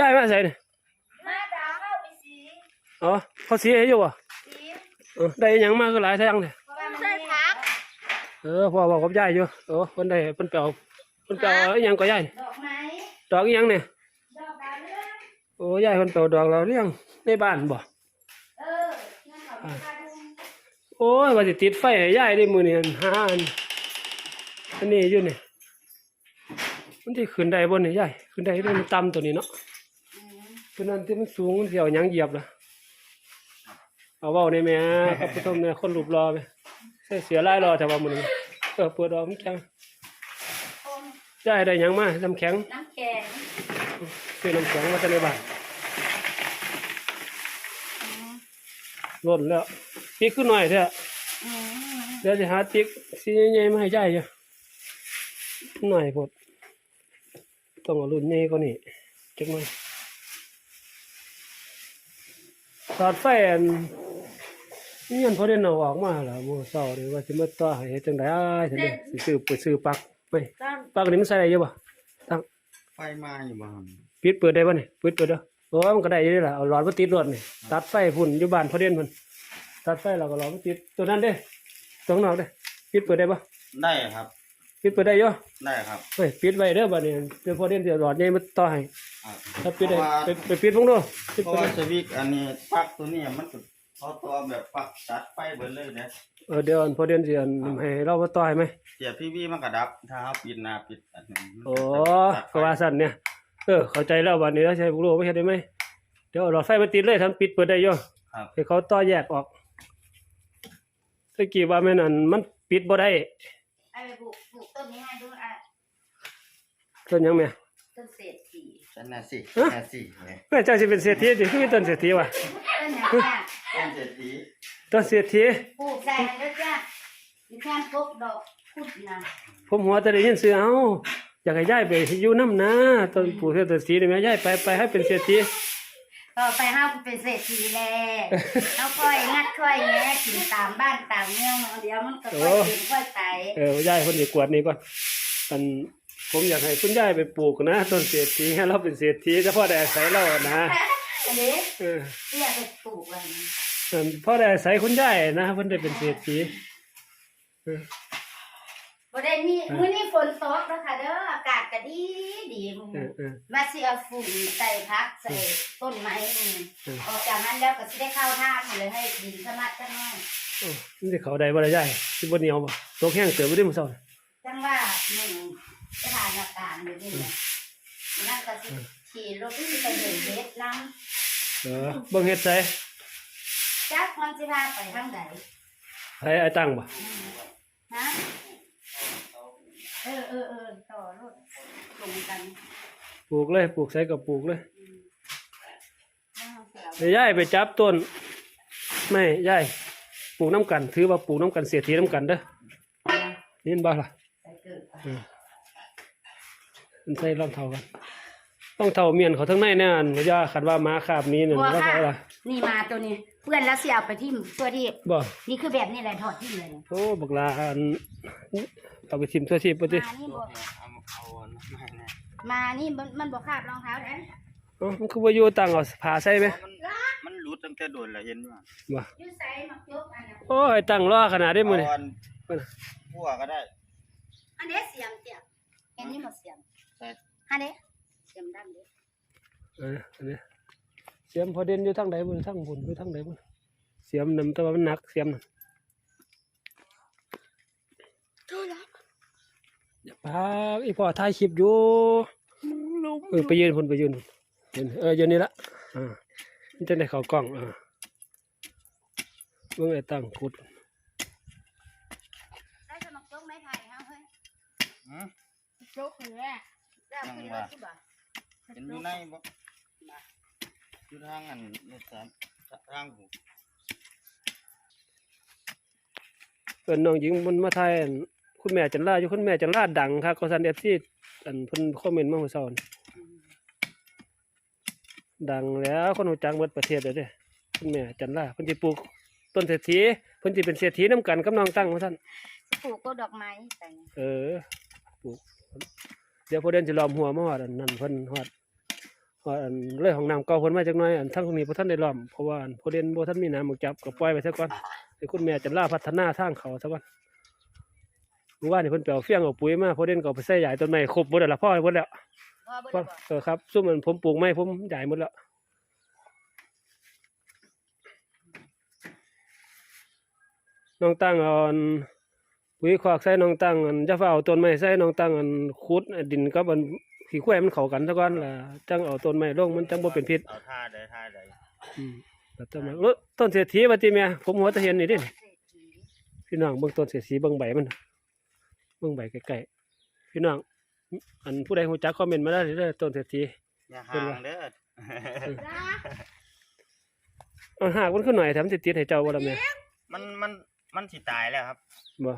ยายมาใส่นี่มาดาเข้าไปสีอ๋อเขาเสียให้อยู่บ่สีเออได้หยังมาก็หลายแท่งเนี่ยเพราะว่ามันได้พักเออพ่อบอกกับยายอยู่เออเพิ่นได้เพิ่นเปียวเพิ่นเปียวอีหยังก็ยายนี่ดอกไม้ดอกอีหยังเนี่ยดอกดาวเรืองโอ้ยายเพิ่นเปียวดอกเราเลี้ยงในบ้านบ่เออนั่นเขาไม่ค่าดุงโอ้ยว่าสิติดไฟให้ยายได้มื้อนี้อันหาอันอันนี้อยู่นี่มันสิขึ้นได้บ่นี่ยายขึ้นได้เด้อมันต่ำตัวนี้เนาะอืม ตัวนั้นที่มันสูงมันสิเอาหยังเหยียบล่ะเอาเว้าได้แหม่ครับผู้ชมเนี่ยคนรูปรอไปใส่เสียหลายรอแต่ว่ามื้อนี้เออเปิดดอกมันจังคมยายได้หยังมาน้ำแข็งน้ำแข็งซื้อน้ำแข็งมาจากในบ้านอืมล้นแล้วติ๊กขึ้นหน่อยเถอะอืมเดี๋ยวจะหาติ๊กสีใหญ่ๆมาให้ยายอยู่หน่อยพดต้องเอารุ่นนี้ก็นี่จักหน่อย สอดไฟอันนี่ยันพอได้เอาออกมาแล้วโมเศร้าเลยว่าจะมาต่อให้เฮ็ดจังได๋ถึงได้สิซื้อไปซื้อปลั๊กไปต้นปลั๊กนี่มันใส่ได้อยู่บ่ตั้งไฟมาอยู่บ้างปิดเปิดได้บ่นี่ปิดเปิดเด้อโอ้มันก็ได้อยู่นี่ล่ะเอาหลอดมาติดรถนี่ตัดไฟพุ่นอยู่บ้านพอเด่นพุ่นตัดไฟแล้วก็หลอดมาติดตัวนั้นเด้ตรงนอกเด้ปิดเปิดได้บ่ได้ครับ ปิดเปิดได้อยู่ได้ครับเฮ้ยปิดไว้เด้อบัดนี้เดี๋ยวพอเด่นสิเอาหลอดใหญ่มาต่อให้ครับถ้าปิดได้เพราะว่าไปไปปิดพวกนู้นปิดเพราะเปิดว่าได้สวิตช์อันนี้ปลั๊กตัวนี้มันก็เขาตัวแบบปลั๊กตัดไฟเบิดเลยนะเออเดี๋ยวอันพอเด่นสิอันให้เรามาต่อให้ไหมเสียบพีวีมันก็ดับถ้าเขาปิดหน้าปิดอันนี้มันโอ้ตัดไฟก็ว่าสั่นเนี่ยเออเข้าใจแล้วบัดนี้แล้วใช้พวกนู้นไม่ใช่ได้ไหมเดี๋ยวเอาหลอดไฟมาติดเลยทำปิดเปิดได้อยู่ครับให้เขาต่อแยกออกตะกี้ว่าแม่นอันมันปิดบ่ได้ ไอ้ไปปลูกปลูกต้นนี้ให้ดูอะต้นหยังแม่ต้นเศรษฐีฉันน่ะสิฮะน่ะสิเนี่ยแม่เจ้าสิเป็นเศรษฐีสิคือต้นเศรษฐีวะต้นไหนอะต้นเศรษฐีต้นเศรษฐีปลูกใส่แล้วจ้ะมีแค่กกดอกพุดนะผมหัวแต่ได้ยินเสือเอ้าอยากให้ย้ายไปอยู่น้ำนะต้นปลูกเศรษฐีนี่แม่ย้ายไปไปให้เป็นเศรษฐี ต่อไปห้าเป็นเศรษฐีแลเขาค่อยงัดค่อยแงะกินตามบ้านตามเมืองเดี๋ยวมันก็ค่อยเป็นค่อยไปเออย้ายคนอีกกวดนี้ก่อนอันผมอยากให้คุณย้ายไปปลูกนะต้นเศรษฐีให้เราเป็นเศรษฐีเฉพาะได้อาศัยเรานะอันนี้เออเรียกไปปลูกอะไรนะอันเพราะได้อาศัยคุณย้ายนะเพิ่นได้เป็นเศรษฐีเออ บ่ได้มีมื้อนี้ฝนตกแล้วค่ะเด้ออากาศก็ดีดีมื้อเอนี้อเออ มาสิเอาฝุ่นใส่พักใส่ต้นไม้นี่อืมออกจากนั้นแล้วก็สิได้เข้าท่าเลยให้ดินสมัดจังน้อยโอ้มันสิเขาได้บ่ได้ย้ายสิบ่เหนียวบ่ตกแห้งเติบบ่ได้มื้อเช้านี่จังว่าหนึ่งสถานการณ์อยู่นี่แหละนั่นก็สิขี่รถที่ไปเดินเฮ็ดนำเออเบิ่งเฮ็ดใส่จักมันสิพาไปทางใดให้ไอ้ตั้งบ่ ฮะ เออเออเออต่อรถลงกันปลูกเลยปลูกใส่กับปลูกเลยเอาเสือเดี๋ยวย้ายไปจับต้น ไม่ย้ายปลูกน้ำกัน ถือว่าปลูกน้ำกันเสียทีน้ำกันเด้อนี่นบ้าล่ะใส่เกิดไปเออมันใส่รองเท้ากันรองเท้าเมียนเขาทั้งในแน่นเขาจะขัดว่าม้าขาบนี้เนี่ยบัวแล้วค่ะเขาล่ะนี่มาตัวนี้ เพื่อนแล้วเสียเอาไปที่ตัวที่บ่นี่คือแบบนี้แหละถอดที่เลยโอ้บักลาอันเอาไปทิมทั่วทีปฏิมานี่บ่เอาเอาเอาไม่แน่มานี่มันมันบ่คาบรองเท้าเด้เอ้ามันคือว่าอยู่ต่างเอาผ้าใส่ไหมมันมันหลุดตั้งแต่โดนแล้วเห็นว่าบ่อยู่ใส่หมักยกอันนั้นโอ้ยตั้งรอขนาดนี้มื้อนี่เอาอันพัวก็ได้ อันนี้เสียมเจียเห็นนี่หมดเสียมใส่อันนี้เสียมดังเด้เอออันนี้ เสียมพอเด่นอยู่ทางใดบุญทางบุญอยู่ทางใดบุญเสียมนำแต่ว่ามันหนักเสียมน่ะโทษแล้วอย่าพาอีพ่อถ่ายคลิปอยู่เออไปยืนพุ่นไปยืนพุ่นยืนเออยืนนี่ละอ่านี่จะได้เข้ากล้องอ่าเมื่อไอ้ตั้งขุดได้สมักยกไม้ไผ่เฮาเฮ้ยหืมยกเลยอะได้ขึ้นรถที่บ่เห็นอยู่ในบ่ อยู่ทางอันนี่สามทางหูเอิ้นน้องหญิงมันมาถ่ายอันคุณแม่จันลาอยู่คุณแม่จันลาดังครับก็ซันเอฟซีอันเพิ่นคอมเมนต์มาเมื่อเช้านี่ดังแล้วคนรู้จักหมดประเทศเลยเด้คุณแม่จันลาเพิ่นสิปลูกต้นเศรษฐีเพิ่นสิเป็นเศรษฐีนํกันกับน้องตั้งว่าซั่นปลูกต้นดอกไม้ใส่เออปลูกเดี๋ยวพอเดินจะล้อมหัวมาฮอดอันนั่นเพิ่นฮอด ว่าอันเรื่องของน้ำเก่าเพิ่นมาจักน่อยอันทั้งตรงนี้บ่ทันได้ล้อมเพราะว่าอันผู้เล่นบ่ทันมีน้ำหมึกจับก็ปล่อยไปซะก่อนให้คุณแม่จันลาพัฒนาทางเขาซะก่อนเมื่อวานนี่เพิ่นไปเอาเฟี้ยงเอาปุ๋ยมาผู้เล่นก็ไปใส่ใหญ่ต้นไม้ครบหมดแล้วพ่อหมดแล้วพ่อเออครับซุ่มมันผมปลูกไม้ผมใหญ่หมดแล้วน้องตั้งอาอันปุ๋ยคอกใส่น้องตั้งอันจะฟ้าเอาต้นไม้ใส่น้องตั้งอันขุดดินกับอัน ขี้ควายมันเข้ากันซะก่อนล่ะจังเอาต้นไม้ลงมันจังบ่เป็นพิษเอาท่าใดท่าใดอืมแล้วต้นไม้เออต้นเศรษฐีว่าติแม่ผมหัวตะเห็นนี่เดิเศรษฐีพี่น้องเบิ่งต้นเศรษฐีเบิ่งใบมันเบิ่งใบใกล้ๆพี่น้องอันผู้ใดรู้จักคอมเมนต์มาได้เด้อต้นเศรษฐีอย่าห่างเด้อเอาหากมันขึ้นหน่อยแถมนสิติดให้เจ้าบ่ล่ะแม่มันมันมันสิตายแล้วครับบ่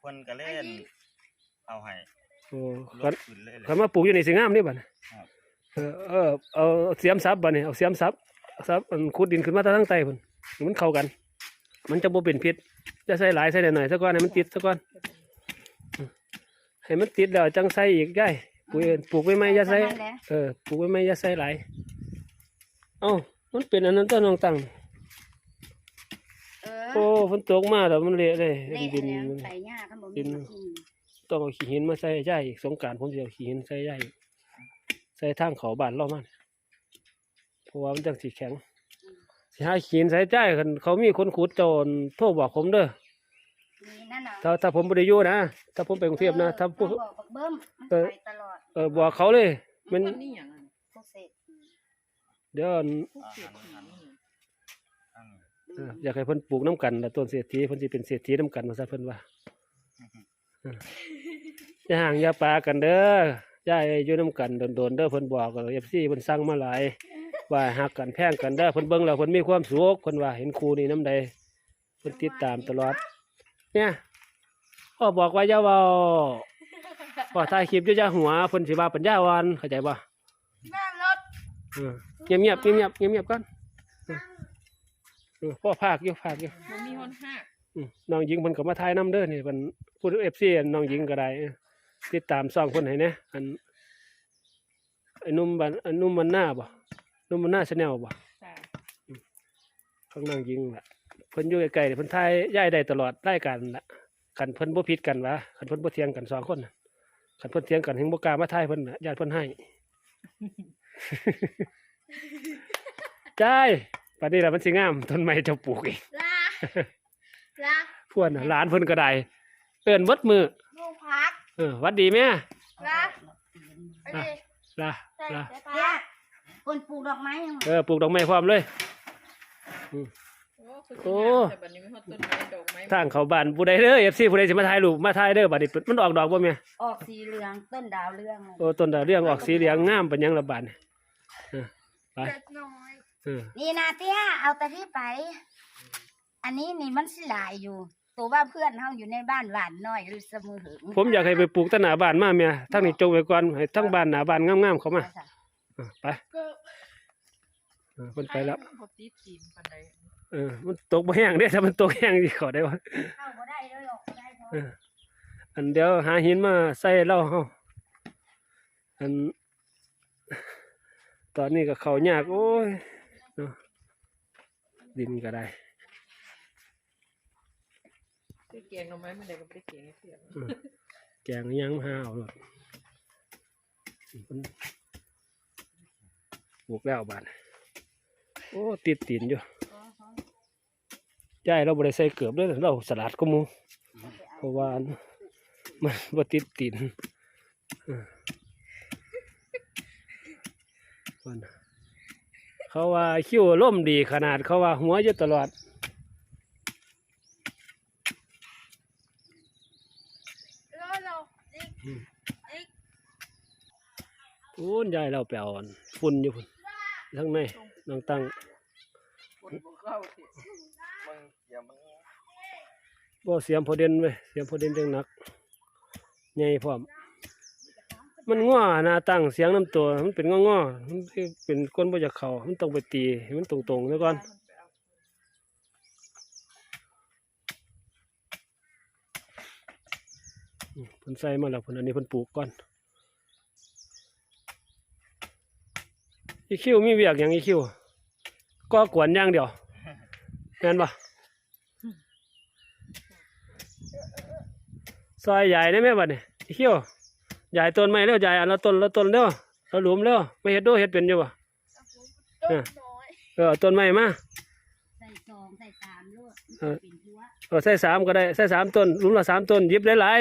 เพิ่นก็เล่นเอาให้ โอ้ลคันดขึ้นเลยเลยคันมาปลูกอยู่นี่สิงามนี่บัดน่ะครับเออเออเอาเสียมซับบัดนี่เอาเสียมซับซับอันขุดดินขึ้นมาทางใต้พุ่นมันเข้ากัน มันจะบ่เป็นพิษจะใส่หลายใส่หน่อยๆซะก่อนให้มันติดซะก่อนอืมให้มันติดแล้วจังใส่อีกได้ปุ๋ยปลูกไว้ไหมอย่าใส่เท่นั้นแหละเออปลูกไว้ไหมอย่าใส่หลายเอ้ามันเป็นอันนั้นต้นน้องตังเออโอ้ฝนตกมาแล้วมันเละเลยเละดินแล้วมันใส่หญ้าข้างบนดินมีที่ ต้องเอาขี้หินมาใส่ย่ายอีกสงกรารผมจะเอาขี้หินใส่ย่ายอีกใส่ทางเขาบ้านเรามันเพราะว่ามันจังสีแข็งสิหาขี้หินใส่ย่ายคันเขามีคนขุดโจรโทรบอกผมเด้อมีนั่นน่ะถ้าถ้าผมบริยูนะถ้าผมไปกรุงเทพนะถ้าเอผู้อบอกบักเบิ้มมันเออ ไปตลอดเออบอกเขาเลย มันต้นนี่อย่างนั้นพวกเศรษฐีเดี๋ยวอันพวกเศรษฐีนี่อันนี้เอออยากให้เพิ่นปลูกน้ำกันแล้วต้นเศรษฐีเพิ่นสิเป็นเศรษฐีน้ำกันมาซะเพิ่นว่าเอออย่าห่างอย่าปากันเด้อย่าอยู่น้ำกันโดนๆเด้อเพิ่นบอกเอฟซีเพิ่นสั่งมาหลายว่าหักกันแพงกันเด้อเพิ่นเบิ่งแล้วเพิ่นมีความสุขเพิ่นว่าเห็นครูนี่น้ำใดเพิ่นติดตามตลอด เนี่ยพ่อบอกว่าอย่าเว้าพ่อถ่ายคลิปอยู่อย่าหัวเพิ่นสิว่าปัญญาอ่อนเข้าใจบ่แม่รถเออเงียบๆเงียบๆเงียบๆก่อนเออเออพ่อภาคอยู่ภาคอยู่มันมีคนห้าอืมน้องหญิงเพิ่นก็มาถ่ายนํเด้อนี่เพิ่นพูด FC น้องหญิงก็ได้เออ ติดตามซ่องเพิ่นให้แหน่อันไอ้หนุ่มบ้านไอ้หนุ่มมันหน้าบ่หนุ่มมันหน้า Channel บ่จ้าของน้องหญิงล่ะเพิ่นอยู่ใกล้ๆนี่เพิ่นถ่ายย้ายได้ตลอดรายการล่ะคันเพิ่นบ่ผิดกันวะคันเพิ่นบ่เถียงกันสองคนน่ะคันเพิ่นเถียงกันถึงบ่กล้ามาถ่ายเพิ่นน่ะญาติเพิ่นให้ใช่ปานนี้ล่ะมันสิงามต้นไม้เจ้าปลูกอีกลาลา พวนน่ะหลานเพิ่นก็ได้เอิ้นเบิดมือลูกพัก เออหวัดดีแม่ลาอะลาลาเนี่ยคนปลูกดอกไม้ยังเออปลูกดอกไม้พร้อมเลย โอ้โอ้โอ้แต่บัดนี้มีคนต้นไม้ดอกไม้ทางเขาบ้านผู้ใดเด้อ FC ผู้ใดสิมาถ่ายรูปมาถ่ายเด้อบัดนี้มันออกดอกบ่แม่ออกสีเหลืองต้นดาวเรืองเลยโอ้ต้นดาวเรืองออกสีเหลืองงามปานหยังละบาดนี่เออไปเล็กน้อยเออนี่นาเตี้ยเอาแต่ที่ไป อันนี้นี่มันสิหลายอยู่ ตัวว่าเพื่อนเฮาอยู่ในบ้านหวานน้อยหรือเสมอหึงผมอยากให้ไปปลูกต้นหน้าบ้านมาแม่ทั้งนี้จงไว้ก่อนให้ทั้งบ้านหน้าบ้านงามๆเข้ามาเออไปเออเพิ่นไปแล้วพอตีตีนปันใดเออ มันตกบ่แห้งเด้ถ้ามันตกแห้งสิขอได้บ่เข้าบ่ได้เลยออกบ่ได้เพราะเอออันเดี๋ยวหาหินมาใส่เหล้าเฮาอัน ตอนนี้ก็เขาวยากโอ้ยเนาะดินก็ได้ ซื้อเกียงหน่อไม้มันใดก็ไม่ได้เกียงให้เพื่อนเออแกงยังมาหาเอาหลดมันปลูกแล้วบานโอ้ติดตีนอยู่ยายเราบริใส่เกือบด้วยเราสลัดก็มูเพราะว่ามันบ่ติดตีนเออว่น่ะเขาว่าคิ้วล่มดีขนาดเขาว่าหัวอยู่ตลอด พูนยายเราไปเอาอันฝุ่นอยู่พุ่นทั้งในน้องตั้งบ่เข้าสิมึงอย่ามึงบ่เสียมพอเด่นเว้ยเสียมพอเด่นจังหนักใหญ่พร้อมมันง้อหน้าตั้งเสียงน้ำตัว มันเป็นง้อๆมันเป็นก้นบ่อยากเข้ามันต้องไปตีให้มันตรงๆซะก่อน มันไป เอาอืมเพิ่นใส่มาแล้วเพิ่นอันนี้เพิ่นปลูกก่อนอีคิวมีเวียกอย่างอีคิวก็กวนอย่างเดียวแม่นบ่ซอยใหญ่ได้ไหมบัดนี้อีคิวใหญ่ต้นไม้แล้วใหญ่อันละต้นละต้นแล้วละหลุมแล้วไม่เฮ็ดโดเฮ็ดเป็นอยู่บ่ต้นน้อยเออเอาต้นไม้มาใส่สองใส่สามลูกเออเป็นหัวเออใส่สามก็ได้ใส่สามต้นหลุมละสามต้นหยิบได้หลาย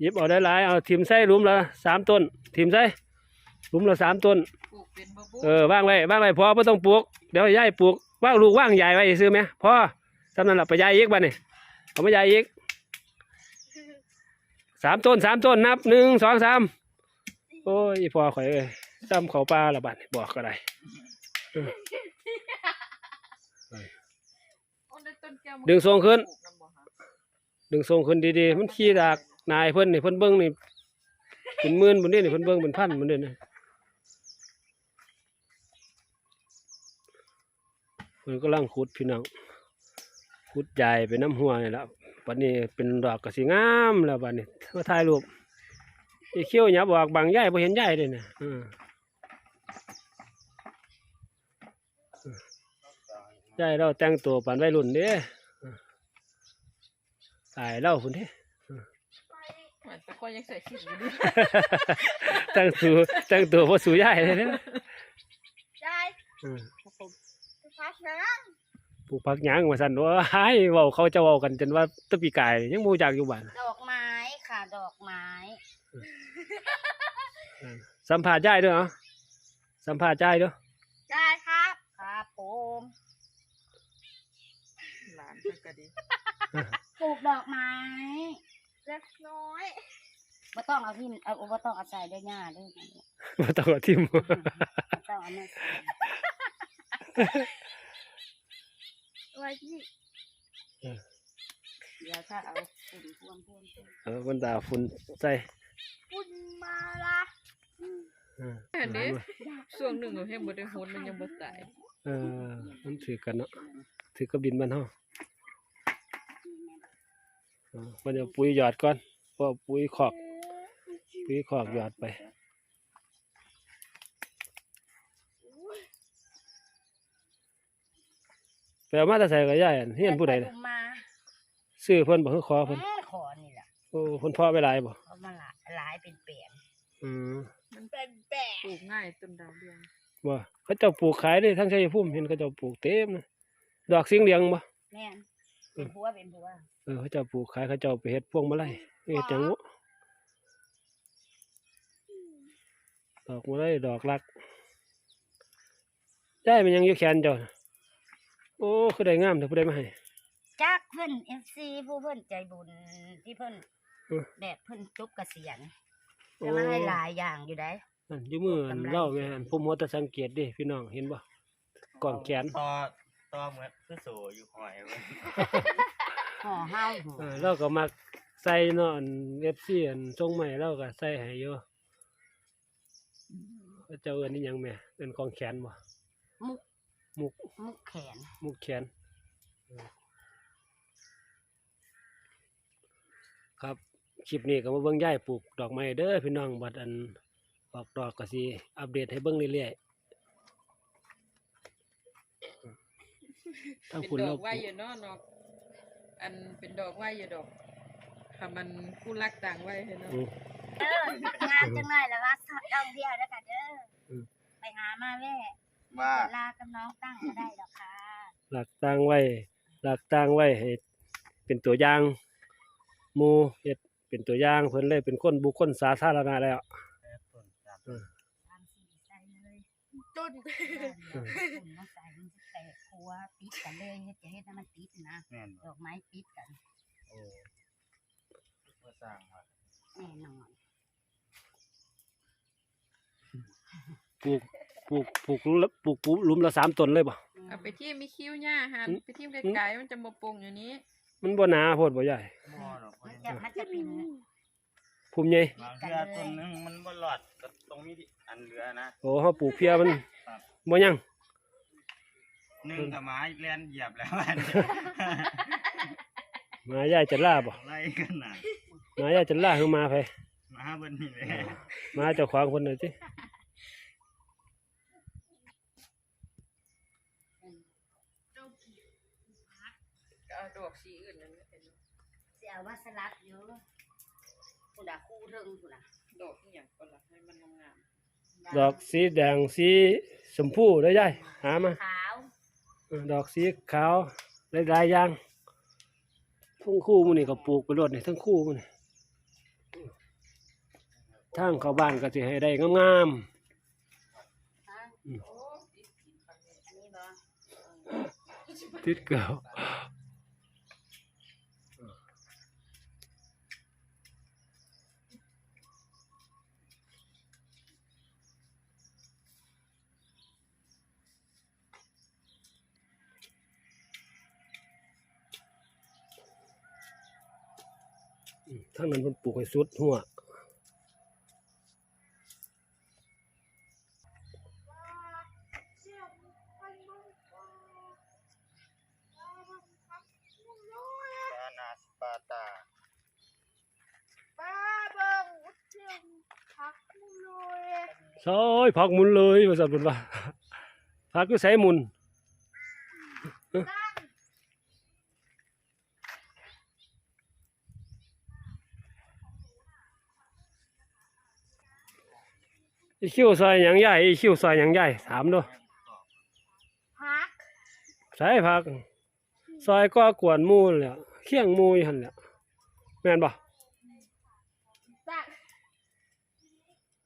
หยิบเอาได้หลายเอาทิมใส่หลุมละสามต้นทิมใส่หลุมละสามต้น ปลูกเป็นบะบุเออว่างไว้ว่างไว้พอไม่ต้องปลูกเดี๋ยวย้ายปลูกว่างลูกว่างใหญ่ไว้ซื้อไหมพอสำนั้นแหละไปย้ายอีกบ้านี่เอามาย้ายอีกสามต้นสามต้นนับหนึ่งสองสามโอ้ยพอข่อยเอ้ยซ้ำเขาปลาละบัดนี่บอกก็ได้โอ้ได้ต้นแก้วมัดึงทรงขึ้น ปลูกำบ่ฮะ ดึงทรงขึ้นดีๆมันขี้ดาก นายเพิ่นนี่เพิ่นเบิ้งนี่เป็นหมื่นบนนี้นี่เพิ่นเบิ้งเป็นพันบนนี้นี่เพิ่นก็ลังขุดพี่น้องขุดใหญ่ไปน้ำหัวนี่ละบัดนี้เป็นดอกกระสีงามแล้วบัดนี้มาถ่ายรูปไอีเขี้ยวหยับอกบางใหญ่พอเห็นใหญ่เลยนี่ใหญ่เราแต่งตัวปานวัยรุ่นเด้ตายเล่าพุ่นเด้ แต่ก็ยังใส่ชุดอยู่ดิตั้งตัวตั้งตัวพอสูใหญ่เลยเนี่ยได้อืมพักนะปลูกผักหยางมาสั่นว่าหายเว้าเขาจะเว้ากันจนว่าตะปีกายยังมูจากอยู่บ้านดอกไม้ค่ะ ดอกไม้สัมภาษณ์ยายด้วยเหรอสัมภาษณ์ยายด้วยได้ครับครับผมหลานเพิ่นก็ดีปลูกดอกไม้ เล็กน้อยไม่ต้องเอาที่เอาบ่ต้องเอาใส่ได้หญ้าเด้วยมาต้องเอาทิมบ่ต้องเอามาใส่ไว้ที่เดี๋ยวถ้าเอาฝุ่นพวงพวงพวงเออมันดาฝุ่นใส่ปุ่นมาละเอออันนี้ ช่วงหนึ่งเราให้บ่ได้โหนมันยังบ่ตายเออมันถือกันเนาะถือกับดินบ้านเฮาเออ มันจะปุ๋ยหยอดก่อนเพราะปุ๋ยขอกปุ๋ยขอกหยอดไปไปเอามาแต่ใส่กับยายอันเฮียนผู้ใดน่ะเอามาซื้อเพิ่นบ่คือขอเพิ่นแม่ขอนี่แหละโอ้เพิ่นเพาะไปหลายบ่เขามาหลายหลายเป็นเปลี่ยนอืมมันเป็นแบะปลูกง่ายต้นดาวเรืองว่าเขาเจ้าปลูกขายได้ทั้งชัยภูมิเห็นเขาเจ้าปลูกเต็มนะดอกสิงเหลียงบ่แม่นเป็นบัวเป็นบัว เออเขาเจ้าปลูกขายเขาเจ้าไปเฮ็ดพวงมาลัยเฮ็ดจังวะดอกมาลัยดอกรัก ได้มันยังอยู่แขนเจ้าน่ะโอ้คือได้งามแต่ผู้ใดมาให้จากเพิ่นเอฟซีผู้เพิ่นใจบุญที่เพิ่นเออแบบเพิ่นจุกเกษียณโอ้จะมาให้หลายอย่างอยู่ได้นั่นอยู่มืออันกำไรเล่าแม่อันผมหัวแต่สังเกตเดิพี่น้องเห็นบ่กล่องแขนต่อต่อเหมือนคือโซอยู่หอยเว้ย ห่อเฮาห่อเออเราก็มักใส่เนาะอัน FC อันทรงใหม่เราก็ใส่ให้อยู่เขาเจ้าเอิ้นนี่หยังแม่เอิ้นกล่องแขนบ่มุกมุกมุกแขน มุกแขนเออครับคลิปนี้ก็มาเบิ่งย่ายปลูกดอกไม้เด้อพี่น้องบัดอันออกดอกก็สิอัปเดตให้เบิ่งเรื่อยๆทางเป็นคุณดเราอกไว้อยู่เนาะเนาะ อันเป็นดอกไว้อยู่ดอกถ้ามันกู้รักต่างไว้เห็นเนาะอืม เด้องานจังเลยแล้วว่าท่องเที่ยวแล้วค่ะเด้ออม ไปหามาแว่ว่าลากับน้องตั้งก็ได้ดอกค่ะหลักตั้งไว้ หลักตั้งไว้ให้เป็นตัวอย่างหมู่เฮ็ดเป็นตัวอย่างเพิ่นเลยเป็นคนบุคคลสาธารณะแล้ว ต้นจับตามสีใส่เลยต้นเดี๋ย วฝุ่นมาใส่มันจะแตกครัวติดกันเลยเฮ็ดจะเฮ็ดให้มันติดนะแม่นดบ่อกไม้ติดกันโอ้บ่สร้างว่าแน่นอนปลูกปลูกปลูกละปลูกปลูกหลุมละสามต้นเลยบ่ เอาไปที่มีคิ้วหญ้าหันอืม ไปที่ไกลๆมันจะมาปงอย่างนี้มันบ่หนาโพดบ่ใหญ่บ่หรอกมันเว้จะยมันจะเป็น ภูมิใหญ่บางเทื่อต้นหนึงมันบ่รอดก็ตรงนี้ดิอันเหลือนะ โอ้เฮาปลูกเพียมันครับ บ่ยัง หนึ่งกับหมาแล่นเหยียบแล้วอันนี้มายายจะล่าบ่ไล่กันน่ะมายายจะล่าคือมาไผมมาหาเบิ่นนี่แหละมาเจ้าของคนหน่อยสิก็เอาดอกสีอื่นนั่นไม่เป็นเสียว่าสลักอยู่คุณดาคู่เทิงคุณน่ะดอกที่อย่างก็ละให้มันงามดอกสีแดงสีชมพูได้ยายหามา ขาวเออ ดอกสีขาวหลายๆอย่างทั้งคู่มันนี่ก็ปลูกไปรดนี่ทั้งคู่มันทางเข้าบ้านก็สิให้ได้งามฮะอืมโอ้อันนี้บ่ๆติดเก่าอืม ทางนั้นเพิ่นปลูกให้สุดหัวปานาสปาตาป้าเบิ่งเสียงพักเลยซอยผักหมุนเลยว่าซั่นเพิ่นว่าผักอยู่ไสหมุน อีคิวซอยหยังใหญ่อีคิวซอยหยังใหญ่ถามดูพักใส่ผัก ซอยก็กวนหมูแหล้วเคียงหมูอยู่หั่นแหละแม่นบ่ตัก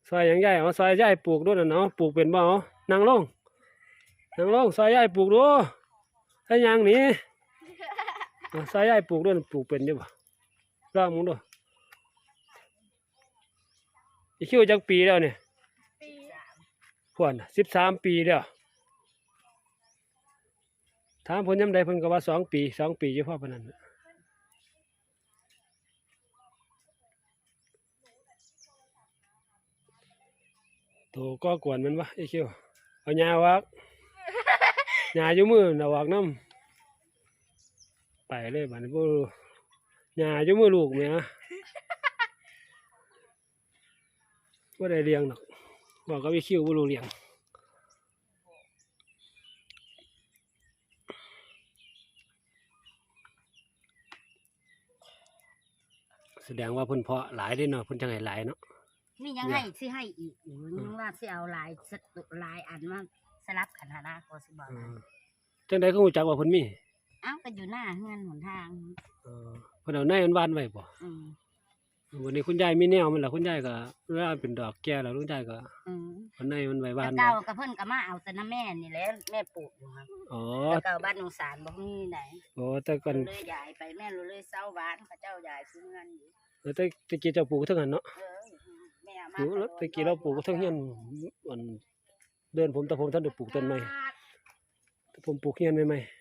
ซอยหยังใหญ่เอาซอยใหญ่ปลูกด้วยน่ะเนาะปลูกเป็นบ่เอานั่งลงนั่งลงซอยใหญ่ปลูกดูถ้าหยังหนี่ซอยใหญ่ปลูกด้วยน่ะปลูกเป็นอยู่บ่ลองมึงดูอีคิวจักปีแล้วเนี่ยปี พวนสิบสามปีแล้วถามเพิ่นยำใดเพิ่นก็ว่าสองปีสองปีเฉพาะปานนั้นน่ะโตก็กวนมันวะไอ้คิวเอาหญ้าวักหญ้าอยู่มือน่ะวักน้ำไปเลยบัดนี้บ่รู้หญ้าอยู่มือลูกแหม่บ่าได้เลี้ยงดอก บอกกับไอ้คิวบ่รู้เลี้ยงแสดงว่าเพิ่นเพาะหลายเด้เนาะเพิ่นจังให้หลายเนาะ นี่ยังให้สิให้อีกอยู่ยังว่าสิเอาหลายสตุหลายอันมาสลับกันหานะก็สิบอกเอนะอจังได๋ก็รู้จักว่าเพิ่นมีเอ้าก็อยู่หน้าเฮือนหนทาง เออเพิ่นเอาในอันวานไว้บ่อืม วันนี้คุณยายมีแนวมันล่ะคุณยายก็เวลาเป็นดอกแก่แล้วคุณยายก็อืมเอาในมันไว้วาแต่นไว้เก่ากับเพิ่นก็มาเอาแต่น้าแม่นี่แหละแม่ปลูกอยู่ครับอ๋อแต่เก่าบ้านหนองสารบ่มีไหนโอ้แต่ก่อนเลยย้ายไปแม่รู้เลยเศร้าบ้านเขาเจ้าย้ายซื้อเงินอยู่แต่ตะกี้เจ้าปลูกเทั้งนั้นเนาะเออแม่เอาปลูกแล้วตะกี้เราปลูกเทั้งเฮียนอันเดินผมแต่ผมท่านได้ปลูกต้นไม้แต่ผมปลูกเฮียนใหม่ๆ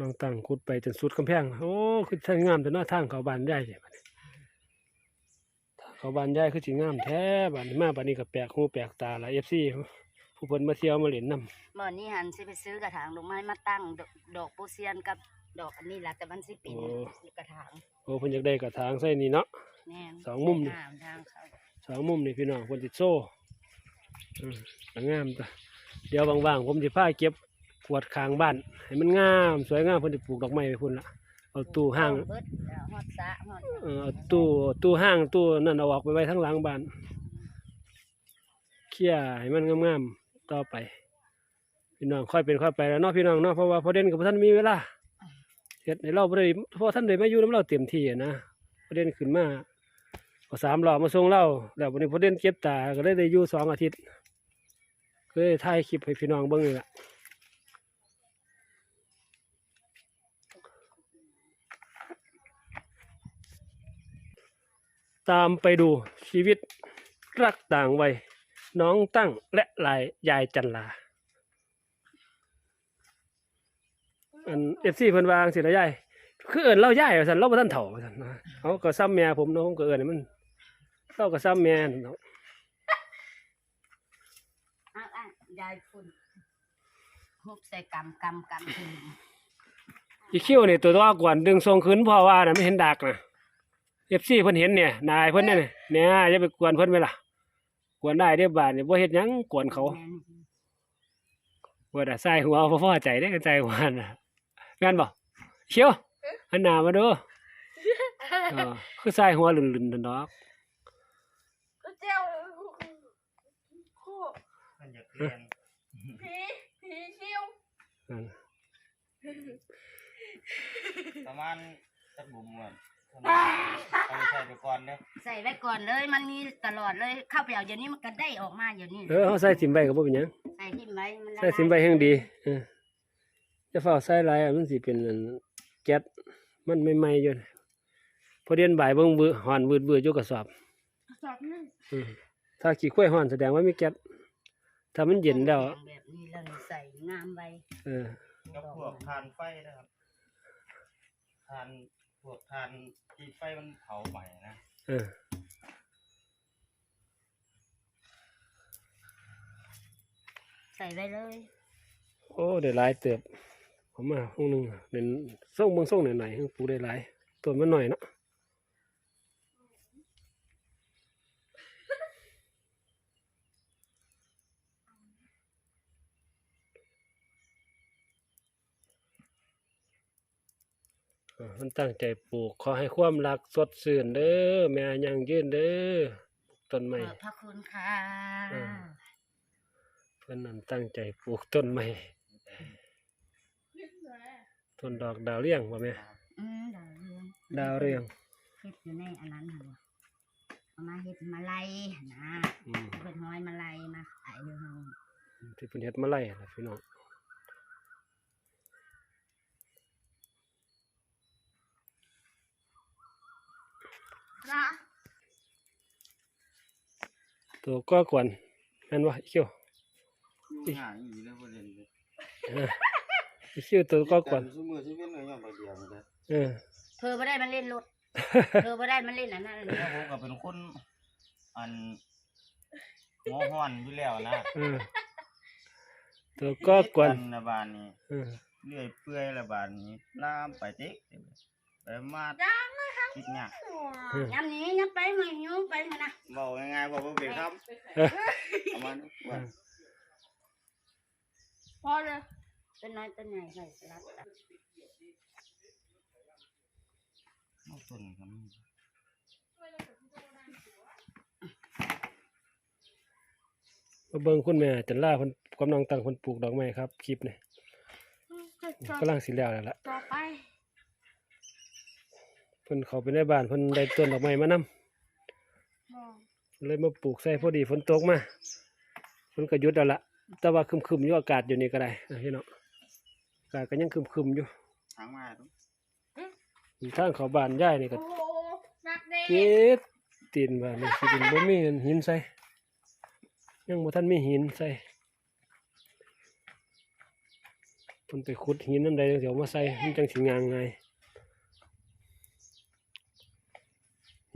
น้องตั้งขุดไปจนสุดกำแพง โอ้คือทางงามแต่หน้าทางเขาบ้านใหญ่ใช่บัดนี้ทางเขาบ้านใหญ่คือสิงามแท้บัดนี้มาบัดนี้ก็แปลกหูแปลกตาละ FC ผู้เพิ่นมาเที่ยวมาเล่นนํเมื่อนี้หันสิไปซื้อกระถางดอกไม้มาตั้งดอกดอกปูเซียนกับดอกอันนี้ล่ะแต่มันสิเป็นกระถางโอ้เพิ่นอยากได้กระถางใส่นี่เนาะแม่นสองมุมนี่ทางทางเขาสองมุมนี่พี่น้องเพิ่นสิโซ่อืมก็งามจ้ะเดี๋ยวว่างๆผมสิพาเก็บ ขวดคางบ้านให้มันงามสวยงามเพิ่นสิปลูกดอกไม้ไว้พุ่นละเอาตู้ห้าง เบิดแล้วฮอดสระฮอดเอ่อเอาตู้ตู้ห้างตู้นั่นเอาออกไปไว้ทั้งหลังบ้านเคลียร์ให้มันงามๆต่อไป พี่น้องค่อยเป็นค่อยไปแล้วเนาะพี่น้องเนาะเพราะว่าพอเด่นกับท่านมีเวลาเฮ็ดให้เราบ่ได้เพราะท่านได้มาอยู่นํเราเต็มที่อะนะพอเด่นขึ้นมาเอาสามรอบมาส่งเราแล้ววันนี้พอเด่นเจ็บตาก็เลยได้อยู่สองอาทิตย์ก็เลยถ่ายคลิปให้พี่น้องเบิ่งนี่ล่ะ ตามไปดูชีวิตรักต่างวัย น้องตั้งและลายยายจันลา อันเอฟซีเพิ่นวาจั่งสิละยายคือเอิ้นเรายายว่าซั่นเราบ่ทันเฒ่าว่าซั่นนะเขาก็ซ้ำแม่ผมเนาะผมก็เอิ้นให้มันเราก็ซ้ำแม่นั่นเนาะอ้าวอ้าวยายฝุ่นฮุบใส่กำกำกำขึ้นอีคิวนี่ตัวตัวกวนดึงทรงขึ้นเพราะว่าน่ะไม่เห็นดักนะ เอฟซีเพิ่นเห็นเนี่ยนายเพิ่นเนี่ยเนี่ยอย่าไปกวนเพิ่นไปล่ะกวนได้เด้อบาดนี่บ่เฮ็ดหยังกวนเขาบ่ได้ใส่หัวบ่พอใจได้กันใจหัวน่ะแม่นบ่เชียวหันหน้ามาดูเออคือใส่หัวลื่นๆนั่นดอกก็เจ้าคู่มันอยากเรียนผีผีคิวนั่นประมาณสักบุ่มเหมื อนเอาไปใส่ไปก่อนเด้อใส่ไว้ก่อนเลย มันมีตลอดเลยเข้าไปเอาเดี๋ยวนี้มันก็ได้ออกมาเดี๋ยวนี้เออเฮาใส่สิมใบก็บ่เป็นหยังใส่ที่ไว้มันละใส่สิมใบแห่งดีเออจะเฝ้าใส่หลายอะมันสิเป็นอันแก๊สมันใหม่ๆอยู่นะพอเดียนบ่ายเบิ่งวือหอนวืดๆอยู่กระสอบ สอบหนึ่งอืมถ้าขี้ข้วยหอนแสดงว่ามีแก๊สถ้ามันเย็นแล้วแบบนี้แล้วใส่งามไว้เออ กับพวกทานไฟนะครับทาน พวกทานที่ไฟมันเผาใหม่นะเออใส่ไว้เลย โอ้ได้หลายเติบผมมาห้องหนึงอะเป็นส่งเบิ่งส่งหน่อยๆให้ปลูกได้หลายตัวมันหน่อยเนาะ มันตั้งใจปลูก ขอให้ความรักสดชื่นเด้อแม่ยังยืนเด้อต้นขไม้อบพระคุณค่ะอืมเพิ่นนั่นตั้งใจปลูกต้นไม้ต้นดอกดาวเรืองบ่แม่อืมดาวเรืองดาวเรืองเฮ็ดอยู่ในอันนั้นเหรอเอามาเฮ็ดมาลัยนะอืมเป็นห้อยมาลัยมาขายอยู่เฮาที่เพิ่นเฮ็ดมาไล่ล่ะพี่น้อง นะตัวก็กวนแม่นบ่อีคิวอยู่ห่างอีแล้วประเด็นเลยเอออีคิวตัวก็กวนสมือชีวิตเลยย่อมไปเดียวเลยเออเธอบ่ได้มาเล่นรถเธอบ่ได้มาเล่นอันนั้นอันนี้แล้วผมก็เป็นคนอันหัวห้อนอยู่แล้วนะเออตัวก็กวนนะบานนี้เออเลื่อยเปื่อยละบานนี้ลามไปเต็ก ไปมาดคิดยากเออย้ำนี้ย้ำไปมาอยู่ไปมานะบอกง่ายๆบอกว่าเป็นครับเออประมาณนี้ว่าพอเลยต้นน้อยต้นใหญ่ใส่สลับกันเอาต้นครับมาเบิ่งคุณแม่จันลาเพิ่นกำลังตั้งเพิ่นปลูกดอกไม้ครับคลิปนี่ต่อกำลังสิแล้วแล้วล่ะ ต่อไปเพิ่นเข้าไปในบ้านเพิ่นได้ต้นดอกไม้มานำมองเลยมาปลูกใส่พอดีฝนตกมาฝนก็หยุดแล้วละแต่ว่าครึมๆอยู่อากาศอยู่นี่ก็ได้นะพี่น้องอากาศก็ยังครึมๆอยู่ทางมาตุ้ทางเขาบ้านย่ายนี่ก็โอ้โหหนักเด็เก็ดตีนบ้านนี่สิเป็นบ่มีหินใส่ยังบ่ทันมีหินใส่เพิ่นไปขุดหินนำใดเดี๋ยวมาใส่มันจังสิงามไงาย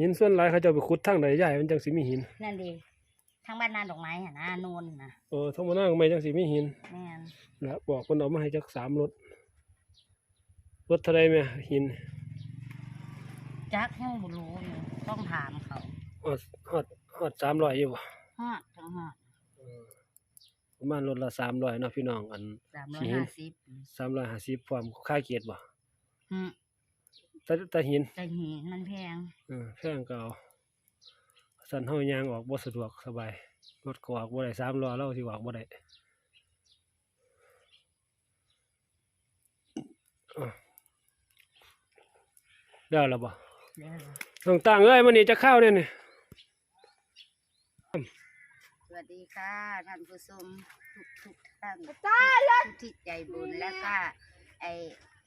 หินส่วนหลายเขาเจะไปขุดทางใดย่ายมันจังสิมีหินนั่นดีทางบ้านนานดอกไม้หะนะโนนนะเออทั้งหมดนั่งไม่จังสิมีหินแม่นนะบอกคนเอามาให้จักสามรถรถเท่าไรแม่หินจักยังบ่รู้อยู่ต้องถามเขาฮอดฮอดฮอดสามร้อยอยู่บ่ฮอดจังฮอดประมาณรถละสามร้อยเนาะพี่น้องอันสามร้อยห้าสิบสามร้อยห้าสิบพร้อมค่าเกียรติบ่อืม แต่แต่หินแต่หินมันแพงเออแพงก็เอาสันเฮายางออกบ่สะดวกสบายรถก็ออกบ่ได้สามล้อเราสิออกบ่ได้อะได้แล้วบ่เด้อต้องตั้งเอ้ยมื้อนี้จะเข้าเนี่ยนี่สวัสดีค่ะท่านผู้ชมทุกทุกๆท่านตายแล้วผู้ที่ใจบุญแล้วก็ไอ้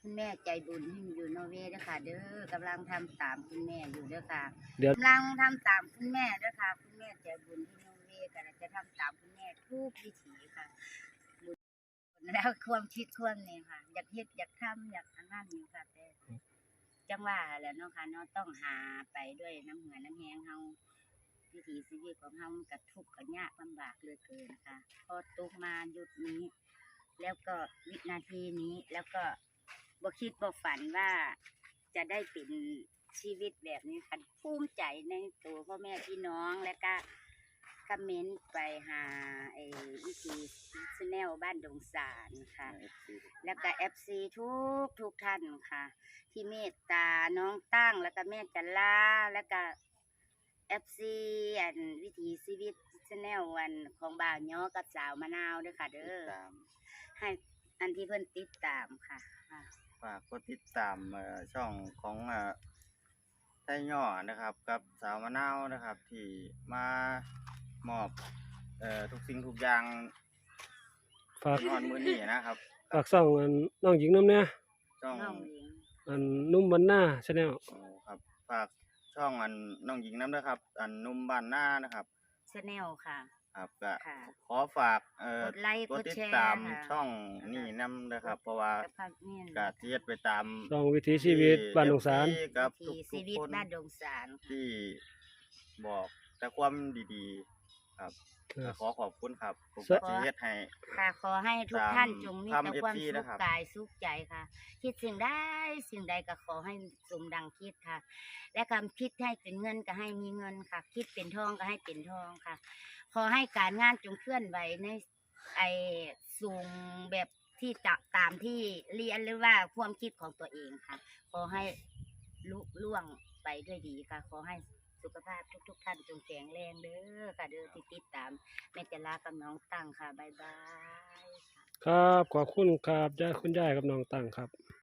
คุณแม่ใจบุญที่อยู่นอร์เวย์เด้อค่ะ เด้อกำลังทำตามคุณแม่อยู่เด้อค่ะเดี๋ยว กำลังทำตามคุณแม่เด้อค่ะ คุณแม่ใจบุญที่นอร์เวย์กันจะทำตามคุณแม่ทุกวิถีค่ะบุญแล้วความคิดความนี่ค่ะ อยากเฮ็ดอยากทำอยากอันนั้นอยู่ค่ะแต่จังว่าแหล้วเนาะค่ะเนาะต้องหาไปด้วยน้ำเหงื่อน้ำแหงเฮาวิถีชีวิตของเฮามันก็ทุกข์ก็ยากลำบากเหลือเกินนะคะพอตกมาหยุดนี้ แล้วก็วินาทีนี้แล้วก็ บ่คิดบ่ฝันว่าจะได้เป็นชีวิตแบบนี้ค่ะภูมิใจในตัวพ่อแม่พี่น้องและก็คอมเมนต์ไปหาไอ้วิธีชแนลบ้านดงสารค่ะ แล้วก็เอฟซีทุกทุกท่านค่ะ ที่เมตตาน้องตั้งแล้วก็แม่จันลาแล้วก็เอฟซีอันวิถีชีวิตชแนลวันของบ่าวย้อกับสาวมะนาวเด้วยค่ะ เด้อตามให้อันที่เพิ่นติดตามค่ะค่ะ ฝากกดติดตามเอ่อช่องของเอ่อไส้ย่อนะครับ กับสาวมะนาวนะครับ ที่มามอบเอ่อทุกสิ่งทุกอย่างฝากนอนมื้อนี้นะครับฝากส่องอันน้องหญิงน้ำเนี่ยช่องน้องหญิงอันนุ่มบันหน้าชาแนลโอ้ครับฝากช่องอันน้องหญิงน้ำนะครับ อันหนุ่มบ้านหน้านะครับชแนลค่ะ ครับก็ค่ะขอฝากเอ่อกดไลค์กกดดติดแชร์ตามค่ะช่องนี่น้ำนะครับ เพราะว่ากับภาพเมียนกาเทียดไปตามส่องวิถีชีวิตบ้านดงสาร ที่กับทุที่กชีวิตๆคนบ้านดงสารค่ะ ที่บอกแต่ความดีๆ ครับเออก็ขอขอบคุณครับผมสะก็สิเฮ็ดให้ ค่ะขอให้ทุกตามท่านจงมีคำแต่ความ FT สุนะขครับ กายสุขใจค่ะ คิดสิ่งใดสิ่งใดก็ขอให้สมดังคิดค่ะ และคำคิดให้เป็นเงินก็ให้มีเงินค่ะ คิดเป็นทองก็ให้เป็นทองค่ะ ขอให้การงานจงเคลื่อนไหวในไอสูงแบบที่จะตามที่เรียนหรือว่าความคิดของตัวเองค่ะ ขอให้ลุล่วงไปด้วยดีค่ะ ขอให้สุขภาพทุก ๆท่านจงแข็งแรงเด้อค่ะเด้อที่ติดตามแม่จะลากับน้องตั้งค่ะ บ๊ายบายค่ะครับขอบคุณครับยายคุณยายกับน้องตั้งครับ